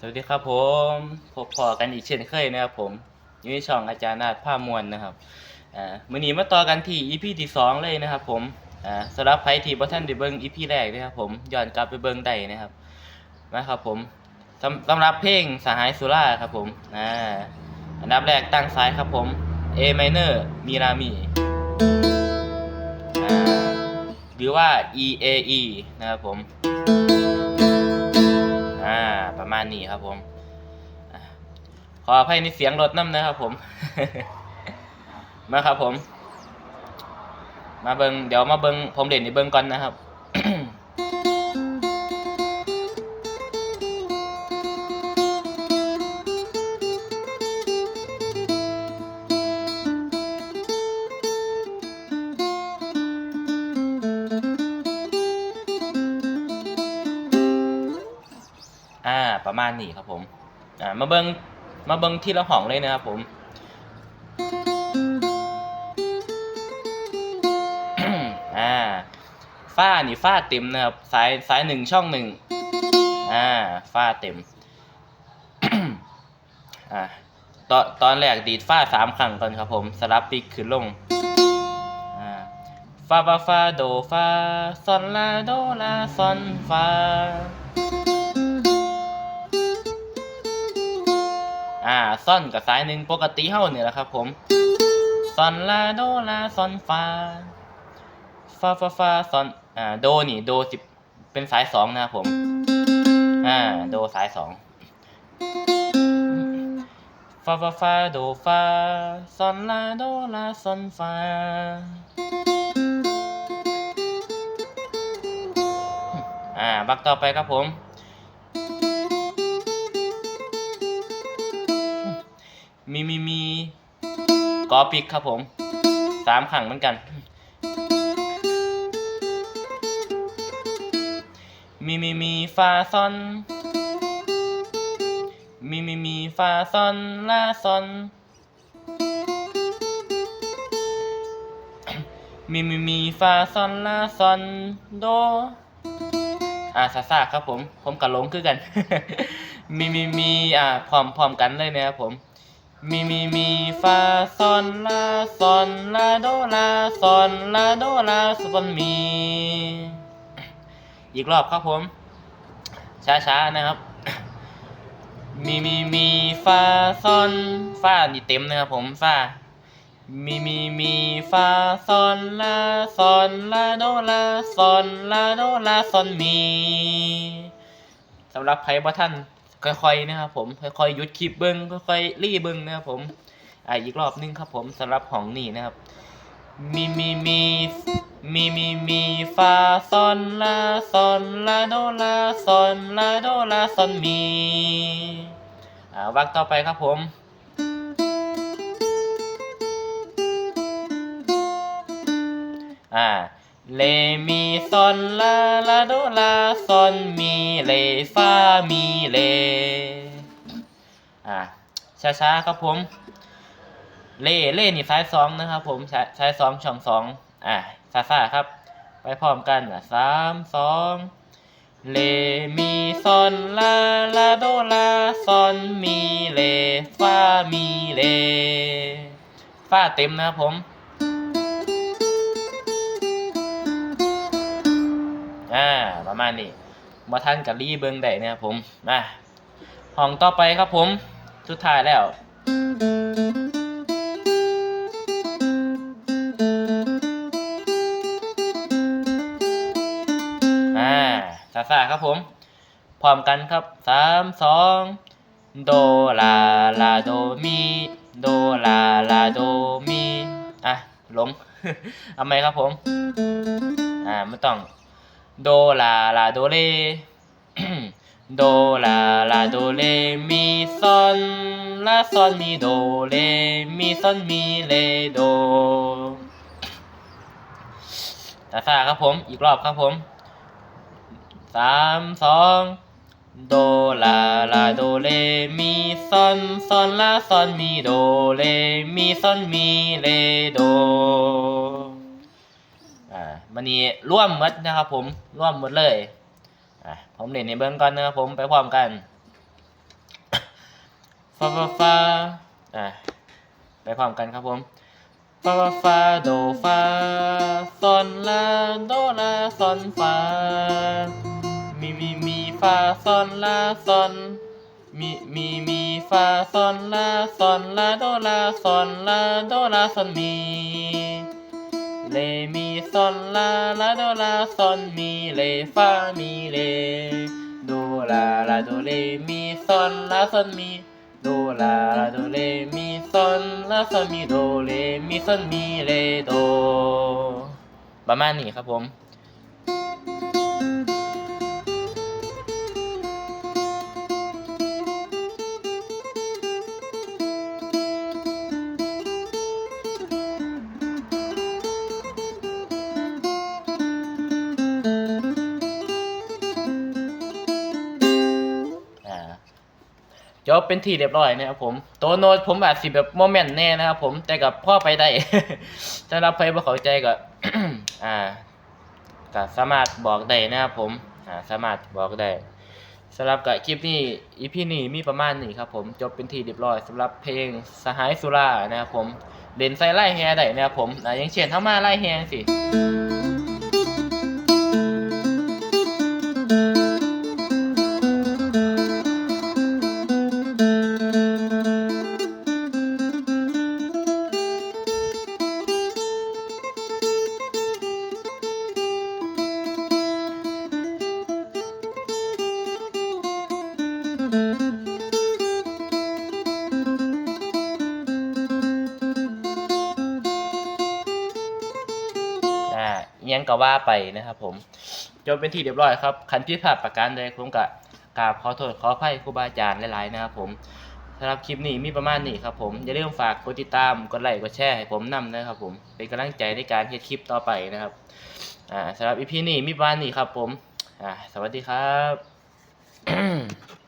สวัสดีครับผมพบพอกันอีกเช่นเคยนะครับผมอยู่ในช่องอาจารย์นาฏผ้ามวลนะครับอ่ามื้อนี้มาต่อกันที่ EP ที่สองเลยนะครับผมอ่าสำหรับใครที่บ่ทันได้เบิ่ง EP แรกนะครับผมย้อนกลับไปเบิ่งได้นะครับนะครับผมสำสำหรับเพลงสหายสุราครับผมอ่าอันดับแรกตั้งสายครับผม A minor มีรามีอ่าหรือว่า E A E นะครับผม อ่า ประมาณนี้ครับผมขออภัยในเสียงรถน้ำนะครับผม มาครับผม มาเบิงเดี๋ยวมาเบิงผมเด่นในเบิงก่อนนะครับ ประมาณนี้ครับผมอ่ามาเบิงมาเบิงที่ละห้องเลยนะครับผมอ่าฝ้านี่ฝ้าเต็มนะครับสายสายหนึ่งช่องหนึ่งอ่าฝ้าเต็มอ่าตอนตอนแรกดีดฝ้าสามครั้งก่อนครับผมสลับปีกขึ้นลงอ่าฟาฟาฟาโดฟาซอนลาโดลาซอนฟา อ่าซ่อนกับสายหนึ่งปกติเฮาเนี่ยแหละครับผมซอนลาโดลาซอนฟาฟาฟาฟาซอนอ่าโดนี่โดสิบเป็นสายสองนะครับผมอ่าโดสายสองฟาฟาฟาโดฟาซอนลาโดลาซอนฟาอ่าบักต่อไปครับผม มีมีมีกอปิกครับผมสามขังเหมือนกัน มีมีมีฟาซอน มีมีมีฟาซอนลาซอน มีมีมีฟาซอนลาซอนโด อ่าซาซาครับผม ผมกับลงคือกัน มีมีมีอ่าพร้อมพร้อมกันเลยนะครับผม มีมีมีฟาซอนลาซอนลาโดลาซอนลาโดลาซอนมี อีกรอบครับผม ช้าๆนะครับมีมีมีฟาซอนฟานี่เต็มนะครับผมฟามีมีมีฟาซอนลาซอนลาโดลาซอนลาโดลาซอนมีสำหรับไพ่บ่ท่าน ค่อยๆนะครับผมค่อยๆหยุดคลิปเบิ้งค่อยๆรีเบิ้งนะครับผมอ่าอีกรอบนึงครับผมสำหรับของนี่นะครับมีมีมีมีมีมีฟาซอนลาซอนลาโดลาซอนลาโดลาซอนมีอ่าวักต่อไปครับผมอ่า เลมีซอนลาลาโดลาซอนมีเลฟามีเลอ่าช้าๆครับผม เล่เล่นี่สายสองนะครับผมสายสายสองช่องสองอ่าซาซาครับ ไปพร้อมกันอะสามสองเลมีซอนลาลาโดลาซอนมีเลฟามีเลฟาเต็มนะครับผม ประมาณนี้มาทันกับรีเบิงได้นะครับผมมาห้องต่อไปครับผม สุดท้ายแล้วอ่าซาซาครับผม พร้อมกันครับสามสองโดลาลาโดมีโดลาลาโดมีอะหลงเอาไหมครับผม อ่าไม่ต้อง โดลาลาโดเลโดลาลาโดเลมีซอนลาซอนมีโดเลมีซอนมีเลโดตาซาครับผม อีกรอบครับผมสามสองโดลาลาโดเลมีซอนซอนลาซอนมีโดเลมีซอนมีเลโด อ่ามันนี้ร่วมหมดนะครับผมร่วมหมดเลยอ่าผมเล่นในเบื้องก่อนนะครับผมไปพร้อมกันฟาฟาฟาอ่าไปพร้อมกันครับผมฟาฟาฟาโดฟาซอนลาโดลาซอนฟามีมีมีฟาซอนลาซอนมีมีมีฟาซอนลาซอนลาโดลาซอนลาโดลาซอนมี เลมีซอนลาลาโดลาซอนมีเลฟามีเลโดลาลาโดเลมีซอนลาซอนมีโดลาลาโดเลมีซอนลาซอนมีโดเลมีซอนมีเลโดประมาณนี้ครับผม จบเป็นที่เรียบร้อยนะครับผมตัวโน้ตผมอาจสิแบบโมเมนต์แน่นะครับผมแต่กับพ่อไปได้ถ้ารับไปบ่เข้าใจก็อ่าก็สามารถบอกได้นะครับผมอ่าสามารถบอกได้สำหรับกับคลิปนี้อีพีนี้มีประมาณนี้ครับผมจบเป็นที่เรียบร้อยสำหรับเพลงสหายสุรานะครับผมเล่นใส่ไล่แฮได้นะครับผมอ่าอย่างเช่นถ้ามาไล่แฮสิ ยังก็ว่าไปนะครับผมจบเป็นที่เรียบร้อยครับคันที่ผ่าดประการใดผมกะกราบขอโทษขออภัยครูบาอาจารย์หลายๆนะครับผมสำหรับคลิปนี้มีประมาณนี้ครับผมอย่าลืมฝากกดติดตามกดไลค์กดแชร์ให้ผมนำนะครับผมเป็นกำลังใจในการเฮ็ดคลิปต่อไปนะครับอ่าสำหรับอีพีนี้มีประมาณนี้ครับผมอ่าสวัสดีครับ